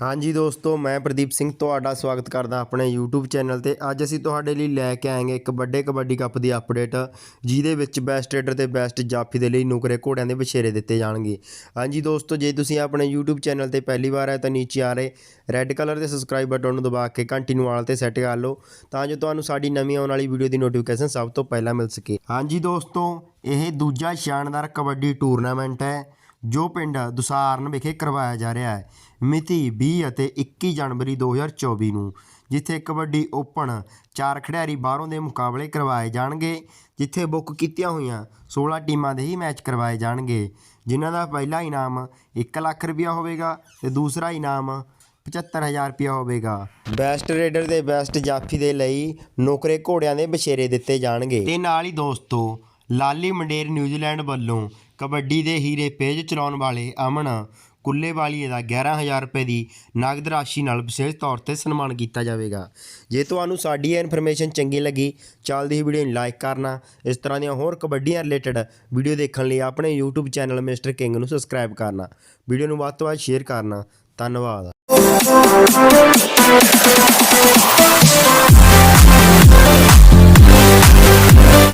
ਹਾਂਜੀ ਦੋਸਤੋ, ਮੈਂ ਪ੍ਰਦੀਪ ਸਿੰਘ ਤੁਹਾਡਾ ਸਵਾਗਤ ਕਰਦਾ ਆਪਣੇ YouTube ਚੈਨਲ ਤੇ। ਅੱਜ ਅਸੀਂ ਤੁਹਾਡੇ ਲਈ ਲੈ ਕੇ ਆਏਗੇ ਇੱਕ ਵੱਡੇ ਕਬੱਡੀ ਕੱਪ ਦੀ ਅਪਡੇਟ ਜਿਹਦੇ ਵਿੱਚ ਬੈਸਟ ਰੇਡਰ ਤੇ ਬੈਸਟ ਜਾਫੀ ਦੇ ਲਈ ਨੁਕਰੇ ਘੋੜਿਆਂ ਦੇ ਵਿਛੇਰੇ ਦਿੱਤੇ ਜਾਣਗੇ। ਹਾਂਜੀ ਦੋਸਤੋ, ਜੇ ਤੁਸੀਂ ਆਪਣੇ YouTube ਚੈਨਲ ਤੇ ਪਹਿਲੀ ਵਾਰ ਆਏ ਤਾਂ ਨੀਚੇ ਆ ਰਹੇ ਰੈੱਡ ਕਲਰ ਦੇ ਸਬਸਕ੍ਰਾਈਬ ਬਟਨ ਨੂੰ ਦਬਾ ਕੇ ਘੰਟੀ ਨੂੰ ਆਲ ਤੇ ਸੈੱਟ ਕਰ ਲਓ, ਤਾਂ ਜੋ ਤੁਹਾਨੂੰ ਸਾਡੀ ਨਵੀਂ ਆਉਣ ਵਾਲੀ ਵੀਡੀਓ ਦੀ ਨੋਟੀਫਿਕੇਸ਼ਨ ਸਭ ਤੋਂ ਪਹਿਲਾਂ ਮਿਲ ਸਕੇ। ਹਾਂਜੀ ਦੋਸਤੋ, ਇਹ ਦੂਜਾ ਸ਼ਾਨਦਾਰ ਕਬੱਡੀ ਟੂਰਨਾਮੈਂਟ ਹੈ। ਜੋ ਪਿੰਡ ਦੁਸਾਰਨ ਵਿਖੇ ਕਰਵਾਇਆ ਜਾ ਰਿਹਾ ਹੈ, ਮਿਤੀ 20 ਅਤੇ 21 ਜਨਵਰੀ 2024 ਨੂੰ, ਜਿੱਥੇ ਕਬੱਡੀ ਓਪਨ ਚਾਰ ਖਿਡਾਰੀ ਬਾਹਰੋਂ ਦੇ ਮੁਕਾਬਲੇ ਕਰਵਾਏ ਜਾਣਗੇ, ਜਿੱਥੇ ਬੁੱਕ ਕੀਤੀਆਂ ਹੋਈਆਂ 16 ਟੀਮਾਂ ਦੇ ਹੀ ਮੈਚ ਕਰਵਾਏ ਜਾਣਗੇ, ਜਿਨ੍ਹਾਂ ਦਾ ਪਹਿਲਾ ਇਨਾਮ 1 ਲੱਖ ਰੁਪਇਆ ਹੋਵੇਗਾ ਤੇ ਦੂਸਰਾ ਇਨਾਮ 75000 ਰੁਪਇਆ ਹੋਵੇਗਾ। ਬੈਸਟ ਰੇਡਰ ਦੇ ਬੈਸਟ ਜਾਫੀ ਦੇ ਲਈ ਨੌਕਰੇ ਘੋੜਿਆਂ ਦੇ ਬਛੇਰੇ ਦਿੱਤੇ ਜਾਣਗੇ। ਤੇ ਨਾਲ ਹੀ ਦੋਸਤੋ ਲਾਲੀ ਮੰਡੇਰ ਨਿਊਜ਼ੀਲੈਂਡ ਵੱਲੋਂ ਕਬੱਡੀ ਦੇ ਹੀਰੇ ਪੇਜ ਚਲਾਉਣ ਵਾਲੇ ਅਮਨ ਕੁੱਲੇਵਾਲੀਏ ਦਾ 11000 ਰੁਪਏ ਦੀ ਨਗਦ ਰਾਸ਼ੀ ਨਾਲ ਵਿਸ਼ੇਸ਼ ਤੌਰ ਤੇ ਸਨਮਾਨ ਕੀਤਾ ਜਾਵੇਗਾ। ਜੇ ਤੁਹਾਨੂੰ ਸਾਡੀ ਇਹ ਇਨਫੋਰਮੇਸ਼ਨ ਚੰਗੀ ਲੱਗੀ, ਚੱਲਦੀ ਹੀ ਵੀਡੀਓ ਨੂੰ ਲਾਈਕ ਕਰਨਾ, ਇਸ ਤਰ੍ਹਾਂ ਦੀਆਂ ਹੋਰ ਕਬੱਡੀਆਂ ਰਿਲੇਟਡ ਵੀਡੀਓ ਦੇਖਣ ਲਈ ਆਪਣੇ YouTube ਚੈਨਲ ਮਿਸਟਰ ਕਿੰਗ ਨੂੰ ਸਬਸਕ੍ਰਾਈਬ ਕਰਨਾ। ਵੀਡੀਓ ਨੂੰ ਵੱਧ ਤੋਂ ਵੱਧ ਸ਼ੇਅਰ ਕਰਨਾ। ਧੰਨਵਾਦ।